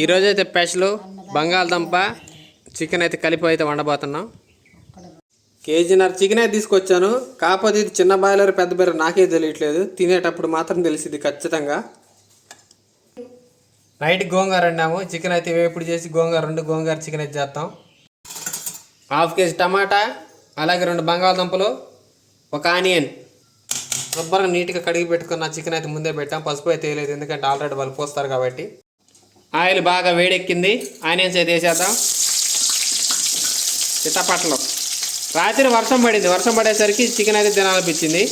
ఈరోజు అయితే స్పెషల్ బంగాళదుంప చికెన్ అయితే కలిపి అయితే వండబోతున్నాం. కేజీన్నర చికెన్ అయితే తీసుకొచ్చాను. కాకపోతే ఇది చిన్న బాయిలర్ పెద్ద బాయిలర్ నాకే తెలియట్లేదు. తినేటప్పుడు మాత్రం తెలిసింది ఖచ్చితంగా. నైట్ గోంగూర వండాము. చికెన్ అయితే వేపుడు చేసి గోంగూర రెండు గోంగూర చికెన్ అయితే చేస్తాం. హాఫ్ కేజీ టమాటా అలాగే రెండు బంగాళదుంపలు ఒక ఆనియన్. శుభ్రంగా నీట్గా కడిగి పెట్టుకున్న చికెన్ అయితే ముందే పెట్టాం. పసుపు అయితే వేయలేదు ఎందుకంటే ఆల్రెడీ వాళ్ళు పోస్తారు కాబట్టి. ఆయిల్ బాగా వేడెక్కింది. ఆనియన్స్ అయితే వేసేద్దాం. చిట్టపట్టలు రాత్రి వర్షం పడింది. వర్షం పడేసరికి చికెన్ అయితే తినాలనిపించింది.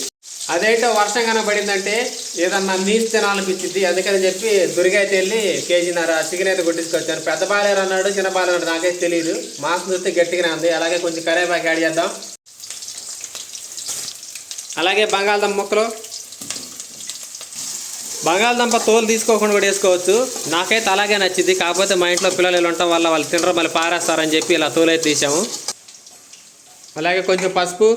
అదేంటో వర్షం కనుక పడిందంటే ఏదన్నా నీసు తినాలనిపించింది. అందుకని చెప్పి దురిగైతే వెళ్ళి కేజీన్నర చికెన్ అయితే కొట్టించుకొచ్చాను. పెద్ద బాలేరు అన్నాడు చిన్న బాలేరు అన్నాడు నాకైతే తెలియదు మాంసం చూస్తే గట్టిగానే ఉంది. అలాగే కొంచెం కరేపాకు యాడ్ చేద్దాం. అలాగే బంగాళదుంప ముక్కలు. బంగాళదుంప తోలు తీసుకోకుండా కూడా వేసుకోవచ్చు. నాకైతే అలాగే నచ్చింది. కాకపోతే మా ఇంట్లో పిల్లలు ఉండటం వల్ల వాళ్ళు తినరు మళ్ళీ పారేస్తారని చెప్పి ఇలా తోలు అయితే తీసాము. అలాగే కొంచెం పసుపు.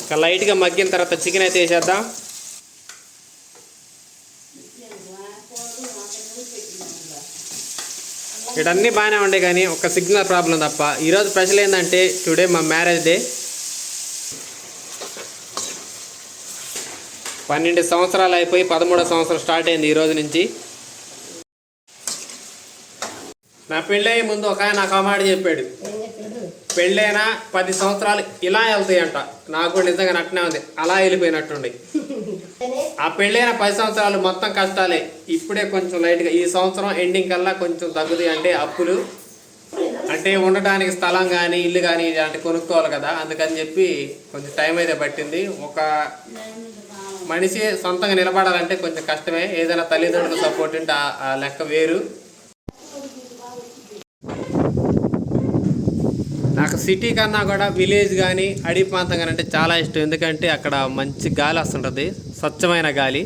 ఇంకా లైట్గా మగ్గిన తర్వాత చికెన్ అయితే వేసేద్దాం. ఇటన్నీ బాగానే ఉండే కానీ ఒక సిగ్నల్ ప్రాబ్లం తప్ప. ఈరోజు స్పెషల్ ఏంటంటే టుడే మా మ్యారేజ్ డే. పన్నెండు సంవత్సరాలు అయిపోయి పదమూడో సంవత్సరం స్టార్ట్ అయింది ఈరోజు నుంచి. నా పెళ్ళయ్యే ముందు ఒక ఆయన నాకు మాట చెప్పాడు. పెళ్ళైనా పది సంవత్సరాలు ఇలా వెళ్తాయంట. నాకు కూడా నిజంగా నట్టనే ఉంది. అలా వెళ్ళిపోయినట్టుండే. ఆ పెళ్ళైన పది సంవత్సరాలు మొత్తం కష్టాలే. ఇప్పుడే కొంచెం లైట్గా ఈ సంవత్సరం ఎండింగ్ కల్లా కొంచెం తగ్గుతాయి అంటే అప్పులు. అంటే ఉండటానికి స్థలం కానీ ఇల్లు కానీ ఇలాంటి కొనుక్కోవాలి కదా. అందుకని చెప్పి కొంచెం టైం అయితే పట్టింది. ఒక మనిషి సొంతంగా నిలబడాలంటే కొంచెం కష్టమే. ఏదైనా తల్లిదండ్రుల సపోర్ట్ ఉంటే ఆ- ఆ లెక్క వేరు. నాకు సిటీ కన్నా కూడా విలేజ్ కానీ అడవి ప్రాంతం కానీ అంటే చాలా ఇష్టం. ఎందుకంటే అక్కడ మంచి గాలి వస్తుంటుంది. స్వచ్ఛమైన గాలి.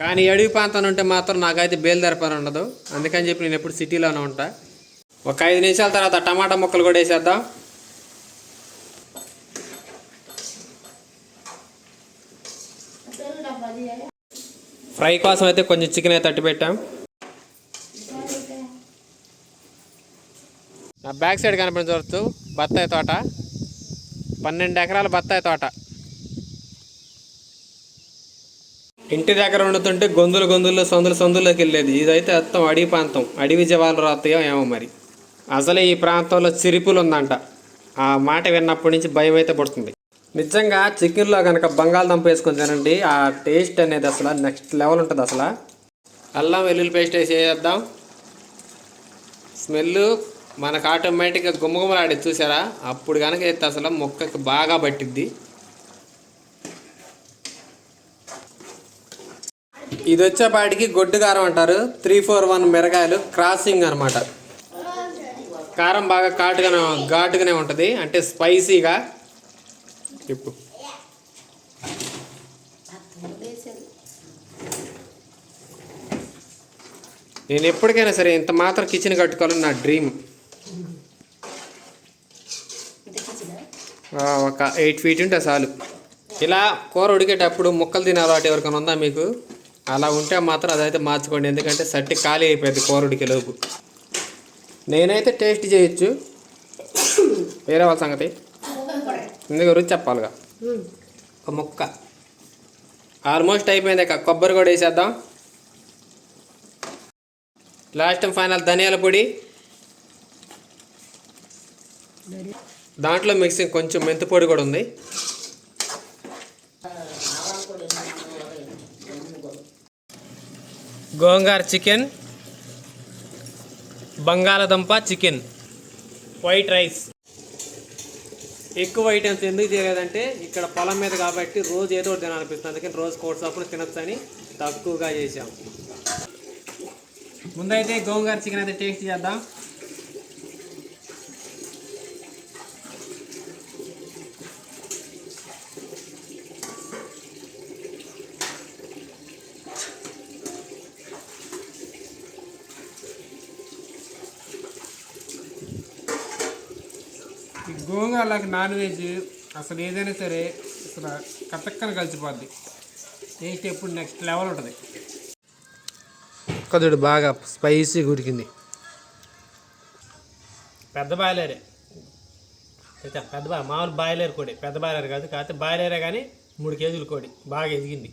కానీ అడవి ప్రాంతం ఉంటే మాత్రం నాకైతే బయలుదేర పని ఉండదు. అందుకని చెప్పి నేను ఎప్పుడు సిటీలోనే ఉంటా. ఒక ఐదు నిమిషాల తర్వాత టమాటా ముక్కలు కూడా వేసేద్దాం. ఫ్రై కోసం అయితే కొంచెం చికెన్ అయితే తట్టి పెట్టాం. నా బ్యాక్ సైడ్ కనిపించవచ్చు బత్తాయి తోట. పన్నెండు ఎకరాల బత్తాయి తోట. ఇంటి దగ్గర వండుతుంటే గొంతులు గొంతుల్లో సందులు సందుల్లోకి వెళ్ళేది. ఇదైతే మొత్తం అడవి ప్రాంతం. అడవి జవాలు రాతాయో ఏమో మరి. అసలే ఈ ప్రాంతంలో చిరుపులు ఉందంట ఆ మాట విన్నప్పటి నుంచి భయం అయితే పడుతుంది. నిజంగా చికెన్లో కనుక బంగాళదుంప వేసుకొని తినండి. ఆ టేస్ట్ అనేది అసలు నెక్స్ట్ లెవెల్ ఉంటుంది అసలు. అల్లం వెల్లుల్లి పేస్ట్ వేసి వేసేద్దాం. స్మెల్ మనకు ఆటోమేటిక్గా గుమ్మగుమ్మలాడి చూసారా? అప్పుడు కనుక అయితే అసలు మొక్కకి బాగా పట్టిద్ది. ఇది వచ్చేపాటికి గొడ్డు కారం అంటారు. త్రీ ఫోర్ వన్ మిరగాయలు క్రాసింగ్ అనమాట కారం బాగా ఘాటుగానే ఘాటుగానే ఉంటుంది. అంటే స్పైసీగా. చెప్పు. నేను ఎప్పటికైనా సరే ఇంత మాత్రం కిచెన్ కట్టుకోవాలని నా డ్రీమ్ ఒక ఎయిట్ ఫీట్ ఉంటే చాలు. ఇలా కూర ఉడికేటప్పుడు ముక్కలు తినాలి వాటి ఎవరికైనా ఉందా మీకు? అలా ఉంటే మాత్రం అదైతే మార్చుకోండి. ఎందుకంటే సట్టి ఖాళీ అయిపోయింది కోరుడికి లోపు. నేనైతే టేస్ట్ చేయొచ్చు. వేరే వాళ్ళ సంగతి. ఎందుకు రుచి చెప్పాలిగా. ఒక ముక్క. ఆల్మోస్ట్ అయిపోయింది ఇక కొబ్బరి కూడా వేసేద్దాం. లాస్ట్ ఫైనల్ ధనియాల పొడి. దాంట్లో మిక్సింగ్ కొంచెం మెంతి పొడి కూడా ఉంది. గోంగార చికెన్ బంగాళదుంప చికెన్ వైట్ రైస్. ఎక్కువ ఐటమ్స్ ఎందుకు చేయలేదంటే ఇక్కడ పొలం మీద కాబట్టి రోజు ఏదో ఒకటి తినాలనిపిస్తుంది. అందుకని రోజు కోర్స్ అప్పుడు తినొచ్చని తక్కువగా చేసాం ముందైతే గోంగార చికెన్ అయితే టేస్ట్ చేద్దాం. ఈ గోంగూరలకు నాన్ వెజ్ అసలు ఏదైనా సరే అసలు కతక్కన కలిసిపోద్ది. టేస్ట్ ఎప్పుడు నెక్స్ట్ లెవెల్ ఉంటుంది. కదుడు బాగా స్పైసీ ఉడికింది. పెద్ద బాయిలరే. అయితే పెద్ద బా మామూలు బాయిలర్ కోడి పెద్ద బాయిలర్ కాదు కాకపోతే బాయిలరే కానీ మూడు కేజీలు కోడి బాగా ఎదిగింది.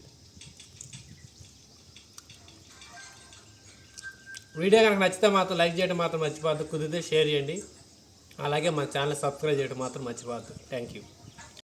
వీడియో కనుక నచ్చితే మాత్రం లైక్ చేయడం మాత్రం మర్చిపోవద్దు కుదిరితే షేర్ చేయండి. అలాగే మా ఛానల్ సబ్స్క్రైబ్ చేయడం మాత్రం మర్చిపోవద్దు. Thank you